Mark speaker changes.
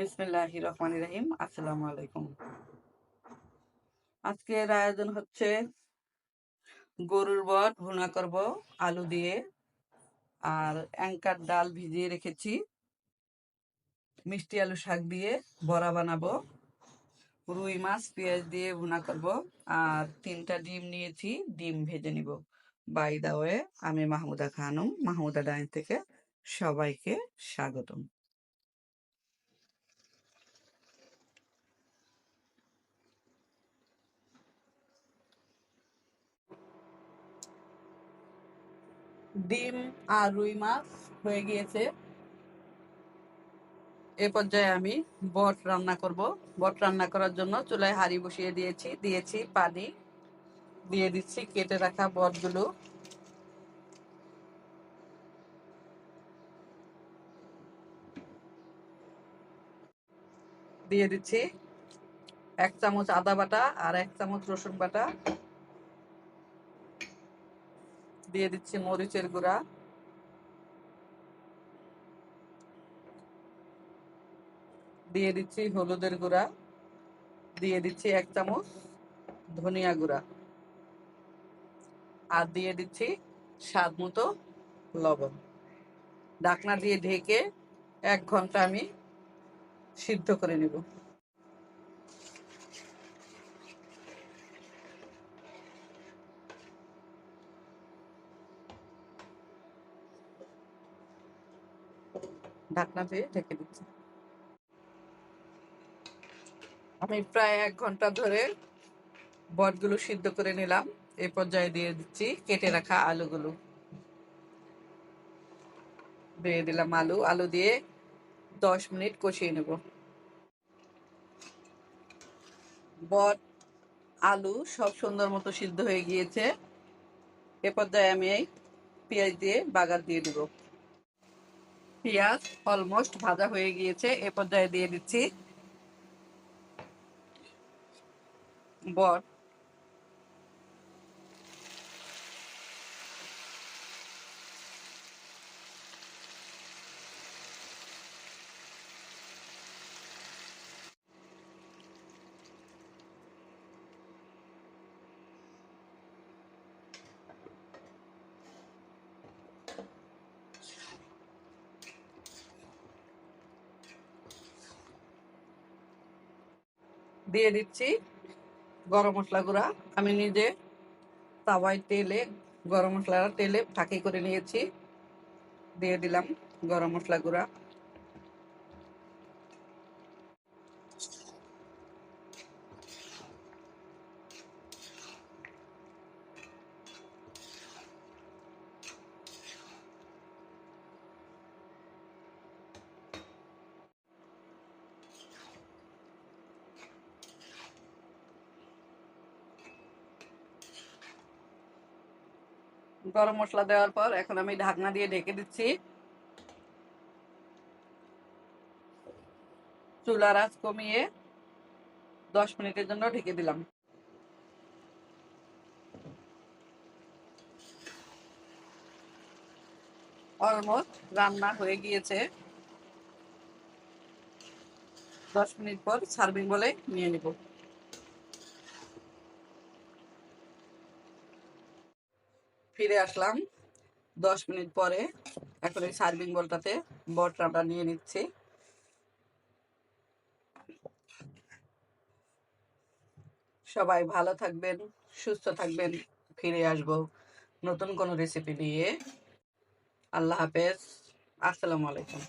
Speaker 1: বিসমিল্লাহ রহমান রাহিম। আসসালামু আলাইকুম। আজকের আয়োজন হচ্ছে গরুর বট ভুনা করব, আলু দিয়ে, আর অ্যাঙ্কার ডাল ভিজিয়ে রেখেছি। মিষ্টি আলু শাক দিয়ে বড়া বানাবো, রুই মাছ, পেঁয়াজ দিয়ে ভুনা করব, আর তিনটা ডিম নিয়েছি, ডিম ভেজে নিব। বাই দা ওয়ে, আমি মাহমুদা খানম, মাহমুদা ডাইন থেকে সবাইকে স্বাগতম। ডিম আর রুই মাছ হয়ে গিয়েছে। এ পর্যায়ে আমি বট রান্না করব। বট রান্না করার জন্য চুলায় হাঁড়ি বসিয়ে দিয়েছি দিয়েছি পানি। দিয়ে দিচ্ছি কেটে রাখা বটগুলো। দিয়ে দিচ্ছি এক চামচ আদা বাটা আর এক চামচ রসুন বাটা। দিয়ে দিচ্ছি মরিচের গুঁড়া। দিয়ে দিচ্ছি হলুদের গুঁড়া। দিয়ে দিচ্ছি এক চামচ ধনিয়া গুঁড়া। আর দিয়ে দিচ্ছি স্বাদ মতো লবণ। ডাকনা দিয়ে ঢেকে এক ঘণ্টা আমি সিদ্ধ করে নেব। ঢাকনা দিয়ে ঢেকে দিচ্ছি। আমি প্রায় এক ঘণ্টা ধরে বটগুলো সিদ্ধ করে নিলাম। এই পর্যায়ে দিয়ে দিচ্ছি কেটে রাখা আলুগুলো। দিয়ে দিলাম আলু। আলু দিয়ে দশ মিনিট কষিয়ে নেব। বট, আলু সব সুন্দর মতো সিদ্ধ হয়ে গিয়েছে। এ পর্যায়ে আমি এই পেঁয়াজ দিয়ে বাগার দিয়ে দেব। পেঁয়াজ অলমোস্ট ভাজা হয়ে গিয়েছে এ পর্যায়ে দিয়ে দিচ্ছি। বট দিয়ে দিচ্ছি গরম মশলা গুঁড়া। আমি নিজে তাওয়ায় তেলে, গরম মশলা তেলে ফাঁকি করে নিয়েছি। দিয়ে দিলাম গরম মশলা গুঁড়া। গরম মশলা দেওয়ার পর এখন আমি ঢাকনা দিয়ে ঢেকে দিচ্ছি। চুলার আঁচ কমিয়ে দশ মিনিটের জন্য ঢেকে দিলাম। অলমোস্ট রান্না হয়ে গিয়েছে। দশ মিনিট পর সার্ভিং বলে নিয়ে নিব। ফিরে আসলাম। দশ মিনিট পরে এখন এই সার্ভিং বলটাতে বটরাটা নিয়ে নিচ্ছি। সবাই ভালো থাকবেন, সুস্থ থাকবেন, ফিরে আসব নতুন কোনো রেসিপি নিয়ে। আল্লাহ হাফেজ। আসসালামু আলাইকুম।